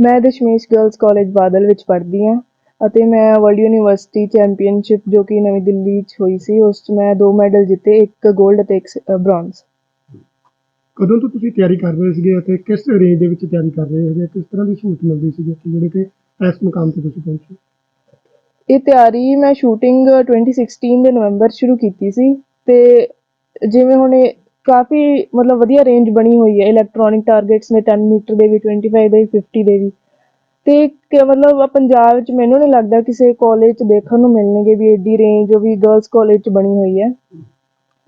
ਮੈਂ Dashmesh girls college Badal ਵਿੱਚ ਪੜ੍ਹਦੀ ਹਾਂ ਅਤੇ ਮੈਂ ਵਰਲਡ ਯੂਨੀਵਰਸਿਟੀ ਚੈਂਪੀਅਨਸ਼ਿਪ ਜੋ ਕਿ ਨਵੀਂ ਦਿੱਲੀ 'ਚ ਹੋਈ ਸੀ ਉਸ 'ਚ ਮੈਂ ਦੋ ਮੈਡਲ ਜਿੱਤੇ ਇੱਕ 골ਡ ਅਤੇ ਇੱਕ ਬ੍ਰੌਂਜ਼ ਕਦੋਂ ਤੋਂ ਤੁਸੀਂ ਤਿਆਰੀ ਕਰ ਰਹੇ ਸੀਗੇ ਅਤੇ ਕਿਸ ਰੇਂਜ ਦੇ ਵਿੱਚ ਤਿਆਰੀ ਕਰ ਰਹੇ ਹੈਗੇ ਕਿਸ ਤਰ੍ਹਾਂ ਦੀ ਸਹੂਲਤ ਮਿਲਦੀ ਸੀਗੀ ਕਿ ਜਿਹੜੇ ਕਿ ਇਸ ਮੁਕਾਮ ਤੇ ਤੁਸੀਂ ਪਹੁੰਚੇ? ਇਹ ਤਿਆਰੀ ਮੈਂ ਸ਼ੂਟਿੰਗ 2016 ਦੇ ਨਵੰਬਰ ਸ਼ੁਰੂ ਕੀਤੀ ਸੀ ਤੇ ਜਿਵੇਂ ਹੁਣ ਇਹ ਕਾਫੀ ਮਤਲਬ ਵਧੀਆ ਰੇਂਜ ਬਣੀ ਹੋਈ ਹੈ ਇਲੈਕਟ੍ਰੋਨਿਕ ਟਾਰਗੇਟਸ ਨੇ 10 ਮੀਟਰ ਦੇ ਵੀ 25 ਦੇ ਵੀ 50 ਦੇ ਵੀ। ਤੇ ਕਿ ਮਤਲਬ ਪੰਜਾਬ 'ਚ ਮੈਨੂੰ ਨਹੀਂ ਲੱਗਦਾ ਕਿਸੇ ਕਾਲਜ 'ਚ ਦੇਖਣ ਨੂੰ ਮਿਲਣਗੇ ਵੀ ਏਡੀ ਰੇਂਜ ਉਹ ਵੀ ਗਰਲਸ ਕਾਲਜ 'ਚ ਬਣੀ ਹੋਈ ਹੈ।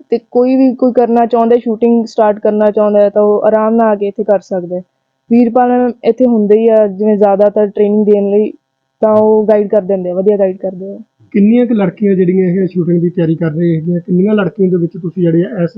ਤੇ ਕੋਈ ਵੀ ਕੋਈ ਕਰਨਾ ਚਾਹੁੰਦਾ ਸ਼ੂਟਿੰਗ ਸਟਾਰਟ ਕਰਨਾ ਚਾਹੁੰਦਾ ਤਾਂ ਉਹ ਆਰਾਮ ਨਾਲ ਆ ਕੇ ਇੱਥੇ ਕਰ ਸਕਦਾ ਹੈ। ਵੀਰਪਾਲ ਇੱਥੇ ਹੁੰਦੇ ਹੀ ਆ, ਜਿਵੇਂ ਜ਼ਿਆਦਾਤਰ ਟ੍ਰੇਨਿੰਗ ਦੇਣ ਲਈ ਤਾਂ ਉਹ ਗਾਈਡ ਕਰ ਦਿੰਦੇ ਆ, ਵਧੀਆ ਗਾਈਡ ਕਰਦੇ ਆ। ਕਿੰਨੀਆਂ ਕੁ ਲੜਕੀਆਂ ਜਿਹੜੀਆਂ ਇਹ ਸ਼ੂਟਿੰਗ ਦੀ ਤਿਆਰੀ ਕਰ ਰਹੀਆਂ ਹੈਗੀਆਂ? ਕਿੰਨੀਆਂ ਲੜਕੀਆਂ ਦੇ ਵਿੱਚ ਤੁਸੀਂ ਜਿਹੜੇ ਇਸ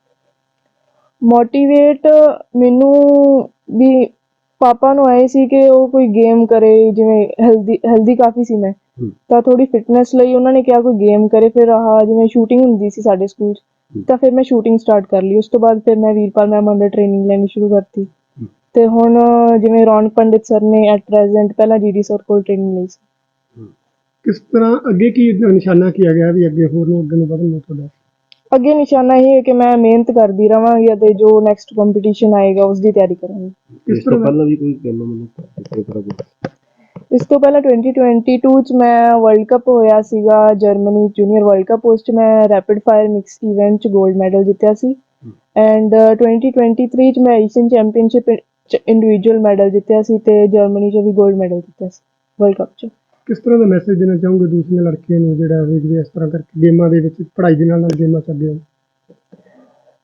ਮੋਟੀਵੇਟ ਮੈਨੂੰ ਵੀ ਪਾਪਾ ਨੂੰ ਆਏ ਸੀ ਕਿ ਉਹ ਕੋਈ ਗੇਮ ਕਰੇ ਜਿਵੇਂ ਹੈਲਦੀ ਹੈਲਦੀ ਕਾਫੀ ਸੀ ਮੈਂ। ਤਾਂ ਥੋੜੀ ਫਿਟਨੈਸ ਲਈ ਉਹਨਾਂ ਨੇ ਕਿਹਾ ਕੋਈ ਗੇਮ ਕਰੇ ਫਿਰ ਆਹ ਜਿਵੇਂ ਸ਼ੂਟਿੰਗ ਹੁੰਦੀ ਸੀ ਸਾਡੇ ਸਕੂਲ 'ਚ। ਤਾਂ ਫਿਰ ਮੈਂ ਸ਼ੂਟਿੰਗ ਸਟਾਰਟ ਕਰ ਲਈ ਉਸ ਤੋਂ ਬਾਅਦ ਫਿਰ ਮੈਂ ਵੀਰਪਾਲ ਮੈਮ ਅੰਡਰ ਟ੍ਰੇਨਿੰਗ ਲੈਣੀ ਸ਼ੁਰੂ ਕਰਤੀ। ਤੇ ਹੁਣ ਜਿਵੇਂ ਰੌਣਕ ਪੰਡਿਤ ਸਰ ਨੇ ਐਟ ਪ੍ਰੈਜ਼ੈਂਟ ਪਹਿਲਾਂ ਜੀਡੀ ਸਰ ਕੋਲ ਟ੍ਰੇਨਿੰਗ ਲਈ ਸੀ ਕਿਸ ਤਰ੍ਹਾਂ ਅੱਗੇ ਕੀ ਨਿਸ਼ਾਨਾ ਕੀਆ ਗਿਆ ਵੀ ਅੱਗੇ ਹੋਰ ਨੂੰ ਅੱਗੇ ਨੂੰ ਵਧਣ ਨੂੰ ਤੁਹਾਡਾ ਅੱਗੇ ਨਿਸ਼ਾਨਾ ਇਹ ਹੈ ਕਿ ਮੈਂ ਮਿਹਨਤ ਕਰਦੀ ਰਵਾਂਗੀ ਅਤੇ ਜੋ ਨੈਕਸਟ ਕੰਪੀਟੀਸ਼ਨ ਆਏਗਾ ਉਸ ਦੀ ਤਿਆਰੀ ਕਰਾਂਗੀ। ਇਸ ਤੋਂ ਪਹਿਲਾਂ ਵੀ ਕੋਈ ਗੇਮ ਮੈਨੂੰ ਇਸ ਤੋਂ ਪਹਿਲਾਂ 2022 ਚ ਮੈਂ ਵਰਲਡ ਕੱਪ ਹੋਇਆ ਸੀਗਾ ਜਰਮਨੀ ਜੂਨੀਅਰ ਵਰਲਡ ਕੱਪ ਉਸ ਚ ਮੈਂ ਰੈਪਿਡ ਫਾਇਰ ਮਿਕਸ ਇਵੈਂਟ ਚ 골ਡ ਮੈਡਲ ਜਿੱਤਿਆ ਸੀ। ਐਂਡ 2023 ਚ ਮੈਂ ਏਸ਼ੀਅਨ ਚੈਂਪੀਅਨਸ਼ਿਪ ਇੰਡੀਵਿਜੂਅਲ ਮੈਡਲ ਜਿੱਤਿਆ ਸੀ ਤੇ ਜਰਮਨੀ ਚ ਵੀ 골ਡ ਮੈਡਲ ਜਿੱਤਿਆ ਸੀ ਵਰਲਡ ਕੱਪ ਚ। ਕਿਸ ਤਰ੍ਹਾਂ ਦਾ ਮੈਸੇਜ ਦੇਣਾ ਚਾਹੋਗੇ ਦੂਸਰੀਆਂ ਲੜਕੀਆਂ ਨੂੰ ਜਿਹੜਾ ਵੀ ਵੀ ਇਸ ਤਰ੍ਹਾਂ ਕਰਕੇ ਗੇਮਾਂ ਦੇ ਵਿੱਚ ਪੜ੍ਹਾਈ ਦੇ ਨਾਲ ਨਾਲ ਗੇਮਾਂ ਚ ਅੱਗੇ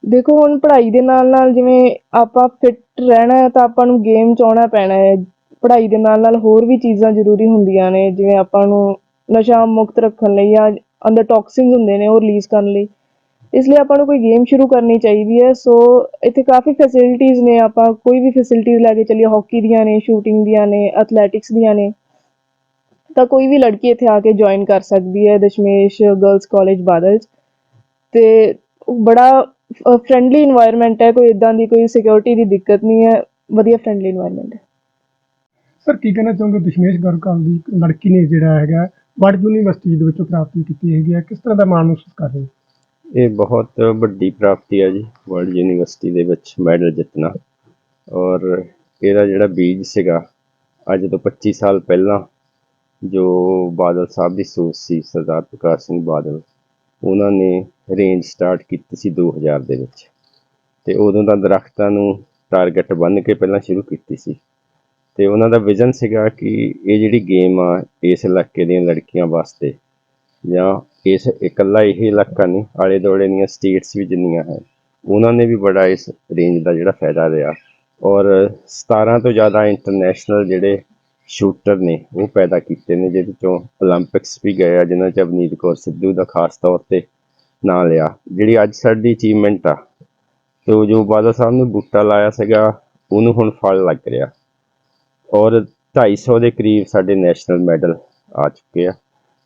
ਦੇਖੋ, ਹੁਣ ਪੜ੍ਹਾਈ ਦੇ ਨਾਲ ਨਾਲ ਜਿਵੇਂ ਆਪਾਂ ਫਿੱਟ ਰਹਿਣਾ ਹੈ ਤਾਂ ਆਪਾਂ ਨੂੰ ਗੇਮ ਚ ਆਉਣਾ ਪੈਣਾ ਹੈ। ਪੜ੍ਹਾਈ ਦੇ ਨਾਲ ਨਾਲ ਹੋਰ ਵੀ ਚੀਜ਼ਾਂ ਜ਼ਰੂਰੀ ਹੁੰਦੀਆਂ ਨੇ, ਜਿਵੇਂ ਆਪਾਂ ਨੂੰ ਨਸ਼ਾ ਮੁਕਤ ਰੱਖਣ ਲਈ ਜਾਂ ਅੰਦਰ ਟੌਕਸਿਨਸ ਹੁੰਦੇ ਨੇ ਉਹ ਰਿਲੀਜ਼ ਕਰਨ ਲਈ। ਇਸ ਲਈ ਆਪਾਂ ਨੂੰ ਕੋਈ ਗੇਮ ਸ਼ੁਰੂ ਕਰਨੀ ਚਾਹੀਦੀ ਹੈ। ਸੋ ਇੱਥੇ ਕਾਫੀ ਫੈਸਿਲਿਟੀਆਂ ਨੇ। ਆਪਾਂ ਕੋਈ ਵੀ ਫੈਸਿਲਿਟੀਆਂ ਲੈ ਕੇ ਚੱਲੀਏ ਹਾਕੀ ਦੀਆਂ ਨੇ ਸ਼ੂਟਿੰਗ ਦੀਆਂ ਨੇ ਐਥਲੈਟਿਕਸ ਦੀਆਂ ਨੇ। ਤਾਂ ਕੋਈ ਵੀ ਲੜਕੀ ਇੱਥੇ ਆ ਕੇ ਜੁਆਇਨ ਕਰ ਸਕਦੀ ਹੈ ਦਸ਼ਮੇਸ਼ ਗਰਲਸ ਕਾਲਜ ਬਾਦਲ ਤੇ ਬੜਾ ਫ੍ਰੈਂਡਲੀ এনवायरमेंट ਹੈ ਕੋਈ ਇਦਾਂ ਦੀ ਕੋਈ ਸਿਕਿਉਰਿਟੀ ਦੀ ਦਿੱਕਤ ਨਹੀਂ ਹੈ ਵਧੀਆ ਫ੍ਰੈਂਡਲੀ এনवायरमेंट ਹੈ। ਸਰ ਕੀ ਕਹਿਣਾ ਚਾਹੁੰਗੇ ਦਸ਼ਮੇਸ਼ ਗਰਲ ਕਾਲਜ ਦੀ ਲੜਕੀ ਨੇ ਜਿਹੜਾ ਹੈਗਾ ਵਰਡ ਯੂਨੀਵਰਸਿਟੀ ਦੇ ਵਿੱਚੋਂ ਪ੍ਰਾਪਤੀ ਕੀਤੀ ਹੈਗੀ ਹੈ ਕਿਸ ਤਰ੍ਹਾਂ ਦਾ ਮਾਣ ਮਹਿਸੂਸ ਕਰ ਰਹੇ ਇਹ ਬਹੁਤ ਵੱਡੀ ਪ੍ਰਾਪਤੀ ਹੈ ਜੀ ਵਰਲਡ ਯੂਨੀਵਰਸਿਟੀ ਦੇ ਵਿੱਚ ਮੈਡਲ ਜਿੱਤਣਾ। ਔਰ ਇਹਦਾ ਜਿਹੜਾ ਬੀਜ ਸੀਗਾ ਅੱਜ ਤੋਂ 25 ਸਾਲ ਪਹਿਲਾਂ ਜੋ ਬਾਦਲ ਸਾਹਿਬ ਦੀ ਸੋਚ ਸੀ, ਸਰਦਾਰ ਪ੍ਰਕਾਸ਼ ਸਿੰਘ ਬਾਦਲ, ਉਹਨਾਂ ਨੇ ਰੇਂਜ ਸਟਾਰਟ ਕੀਤੀ ਸੀ 2000 ਦੇ ਵਿੱਚ। ਤੇ ਉਦੋਂ ਦਾ ਦਰਖਤਾਂ ਨੂੰ ਟਾਰਗੇਟ ਬੰਨ ਕੇ ਪਹਿਲਾਂ ਸ਼ੁਰੂ ਕੀਤੀ ਸੀ। ਤੇ ਉਹਨਾਂ ਦਾ ਵਿਜ਼ਨ ਸੀਗਾ ਕਿ ਇਹ ਜਿਹੜੀ ਗੇਮ ਆ, ਇਸ ਇਲਾਕੇ ਦੀਆਂ ਲੜਕੀਆਂ ਵਾਸਤੇ, ਜਾਂ ਇਸ ਇਕੱਲਾ ਇਹ ਇਲਾਕਾ ਨਹੀਂ ਆਲੇ ਦੁਆਲੇ ਦੀਆਂ ਸਟੇਟਸ ਵੀ ਜਿੰਨੀਆਂ ਹੈ ਉਹਨਾਂ ਨੇ ਵੀ ਬੜਾ ਇਸ ਰੇਂਜ ਦਾ ਜਿਹੜਾ ਫਾਇਦਾ ਲਿਆ। ਔਰ 17 ਤੋਂ ਜ਼ਿਆਦਾ ਇੰਟਰਨੈਸ਼ਨਲ ਜਿਹੜੇ ਸ਼ੂਟਰ ਨੇ ਉਹ ਪੈਦਾ ਕੀਤੇ ਨੇ, ਜਿਹਦੇ ਚੋਂ 올림픽ਸ ਵੀ ਗਏ ਆ, ਜਿਨ੍ਹਾਂ 'ਚ ਅਵਨੀਤ ਕੌਰ ਸਿੱਧੂ ਦਾ ਖਾਸ ਤੌਰ ਤੇ ਨਾਂ ਲਿਆ। ਜਿਹੜੀ ਅੱਜ ਸਾਡੀ ਅਚੀਵਮੈਂਟ ਆ, ਤੇ ਉਹ ਜੋ ਬਾਦਲ ਸਾਹਿਬ ਨੇ ਬੂਟਾ ਲਾਇਆ ਸੀਗਾ, ਉਹਨੂੰ ਹੁਣ ਫਲ ਲੱਗ ਰਿਹਾ। ਔਰ 250 ਦੇ ਕਰੀਬ ਸਾਡੇ ਨੈਸ਼ਨਲ ਮੈਡਲ ਆ ਚੁੱਕੇ ਆ।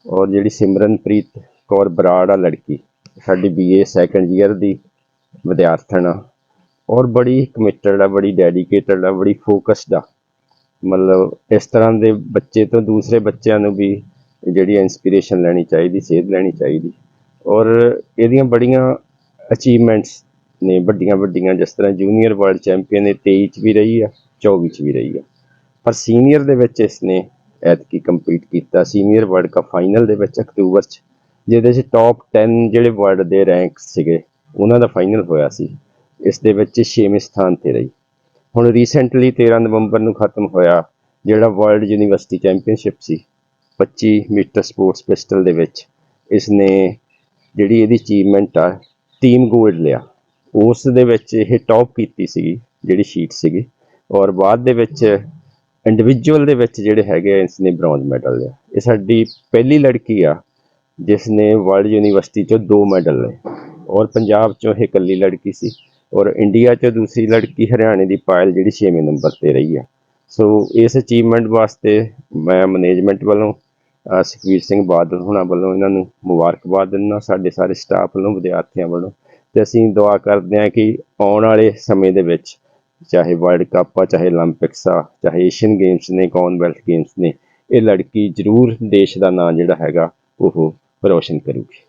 ਔਰ ਜਿਹੜੀ ਸਿਮਰਨਪ੍ਰੀਤ ਕੌਰ ਬਰਾੜ ਆ ਲੜਕੀ, ਸਾਡੀ ਬੀਏ ਸੈਕੰਡ ਈਅਰ ਦੀ ਵਿਦਿਆਰਥਣ ਆ। ਔਰ ਬੜੀ ਕਮਿਟਡ ਆ, ਬੜੀ ਡੈਡੀਕੇਟਡ ਆ, ਬੜੀ ਫੋਕਸਡ ਆ। ਮਤਲਬ ਇਸ ਤਰ੍ਹਾਂ ਦੇ ਬੱਚੇ ਤੋਂ ਦੂਸਰੇ ਬੱਚਿਆਂ ਨੂੰ ਵੀ ਜਿਹੜੀ ਇਨਸਪੀਰੇਸ਼ਨ ਲੈਣੀ ਚਾਹੀਦੀ, ਸੇਧ ਲੈਣੀ ਚਾਹੀਦੀ। ਔਰ ਇਹਦੀਆਂ ਬੜੀਆਂ ਅਚੀਵਮੈਂਟਸ ਨੇ, ਵੱਡੀਆਂ ਵੱਡੀਆਂ, ਜਿਸ ਤਰ੍ਹਾਂ ਜੂਨੀਅਰ ਵਰਲਡ ਚੈਂਪੀਅਨ ਇਹ 23 ਚ ਵੀ ਰਹੀ ਆ 24 ਚ ਵੀ ਰਹੀ ਆ। ਪਰ ਸੀਨੀਅਰ ਦੇ ਵਿੱਚ ਇਸ ਨੇ ਐਤਕੀ ਕੰਪੀਟ ਕੀਤਾ। ਸੀਨੀਅਰ ਵਰਲਡ ਕੱਪ ਫਾਈਨਲ ਦੇ ਵਿੱਚ ਅਕਤੂਬਰ ਚ, ਜਿਹਦੇ ਚ ਟੌਪ 10 ਜਿਹੜੇ ਵਰਲਡ ਦੇ ਰੈਂਕ ਸੀਗੇ, ਉਹਨਾਂ ਦਾ ਫਾਈਨਲ ਹੋਇਆ ਸੀ। ਇਸ ਦੇ ਵਿੱਚ 6ਵੇਂ ਸਥਾਨ ਤੇ ਰਹੀ। ਹੁਣ ਰੀਸੈਂਟਲੀ 13 ਨਵੰਬਰ ਨੂੰ ਖਤਮ ਹੋਇਆ ਜਿਹੜਾ ਵਰਲਡ ਯੂਨੀਵਰਸਿਟੀ ਚੈਂਪੀਅਨਸ਼ਿਪ ਸੀ 25 ਮੀਟਰ ਸਪੋਰਟਸ ਪਿਸਟਲ ਦੇ ਵਿੱਚ। ਇਸਨੇ ਜਿਹੜੀ ਇਹਦੀ ਅਚੀਵਮੈਂਟ ਆ ਟੀਮ ਗੋਲਡ ਲਿਆ। ਉਸ ਦੇ ਵਿੱਚ ਇਹ ਟੌਪ ਕੀਤੀ ਸੀਗੀ ਜਿਹੜੀ ਸ਼ੀਟ ਸੀਗੀ। ਔਰ ਬਾਅਦ ਦੇ ਵਿੱਚ ਇੰਡੀਵਿਜੂਅਲ ਦੇ ਵਿੱਚ ਜਿਹੜੇ ਹੈਗੇ ਆ, ਇਸਨੇ ਬ੍ਰੌਂਜ਼ ਮੈਡਲ ਲਿਆ। ਇਹ ਸਾਡੀ ਪਹਿਲੀ ਲੜਕੀ ਆ ਜਿਸ ਨੇ ਵਰਲਡ ਯੂਨੀਵਰਸਿਟੀ ਚੋਂ ਦੋ ਮੈਡਲ ਲਏ। ਔਰ ਪੰਜਾਬ ਚੋਂ ਇਹ ਇਕੱਲੀ ਲੜਕੀ ਸੀ। ਔਰ ਇੰਡੀਆ 'ਚ ਦੂਸਰੀ ਲੜਕੀ ਹਰਿਆਣੇ ਦੀ ਪਾਇਲ ਜਿਹੜੀ 6ਵੇਂ ਨੰਬਰ ਤੇ ਰਹੀ ਆ। ਸੋ ਇਸ ਅਚੀਵਮੈਂਟ ਵਾਸਤੇ ਮੈਂ ਮੈਨੇਜਮੈਂਟ ਵੱਲੋਂ ਸੁਖਵੀਰ ਸਿੰਘ ਬਾਦਲ ਹੁਣਾਂ ਵੱਲੋਂ ਇਹਨਾਂ ਨੂੰ ਮੁਬਾਰਕਬਾਦ ਦਿੰਦਾ, ਸਾਡੇ ਸਾਰੇ ਸਟਾਫ ਵੱਲੋਂ, ਵਿਦਿਆਰਥੀਆਂ ਵੱਲੋਂ। ਤੇ ਅਸੀਂ ਦੁਆ ਕਰਦੇ ਹਾਂ ਕਿ ਆਉਣ ਵਾਲੇ ਸਮੇਂ ਦੇ ਵਿੱਚ, ਚਾਹੇ ਵਰਲਡ ਕੱਪ ਆ, ਚਾਹੇ 올림픽ਸ ਆ, ਚਾਹੇ ਏਸ਼ੀਅਨ ਗੇਮਸ ਨੇ ਕਮਨਵੈਲਥ ਗੇਮਸ ਨੇ, ਇਹ ਲੜਕੀ ਜ਼ਰੂਰ ਦੇਸ਼ ਦਾ ਨਾਂ ਜਿਹੜਾ ਹੈਗਾ, ਉਹ ਰੋਸ਼ਨ ਕਰੂਗੀ।